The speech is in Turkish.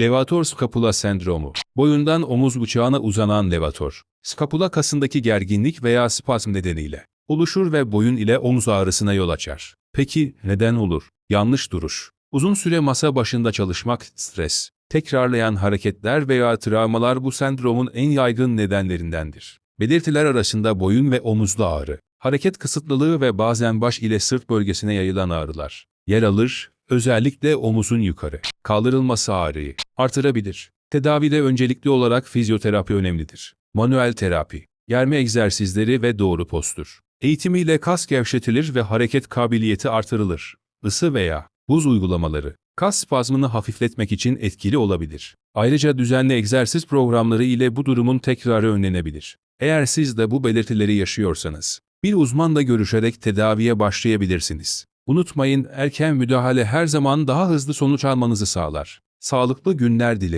Levator scapula sendromu. Boyundan omuz bıçağına uzanan levator. Skapula kasındaki gerginlik veya spazm nedeniyle oluşur ve boyun ile omuz ağrısına yol açar. Peki neden olur? Yanlış duruş. Uzun süre masa başında çalışmak, stres, tekrarlayan hareketler veya travmalar bu sendromun en yaygın nedenlerindendir. Belirtiler arasında boyun ve omuzda ağrı, hareket kısıtlılığı ve bazen baş ile sırt bölgesine yayılan ağrılar yer alır, özellikle omuzun yukarı kaldırılması ağrıyı artırabilir. Tedavide öncelikli olarak fizyoterapi önemlidir. Manuel terapi, germe egzersizleri ve doğru postür. Eğitimiyle kas gevşetilir ve hareket kabiliyeti artırılır. Isı veya buz uygulamaları, kas spazmını hafifletmek için etkili olabilir. Ayrıca düzenli egzersiz programları ile bu durumun tekrarı önlenebilir. Eğer siz de bu belirtileri yaşıyorsanız, bir uzmanla görüşerek tedaviye başlayabilirsiniz. Unutmayın erken müdahale her zaman daha hızlı sonuç almanızı sağlar. Sağlıklı günler dilerim.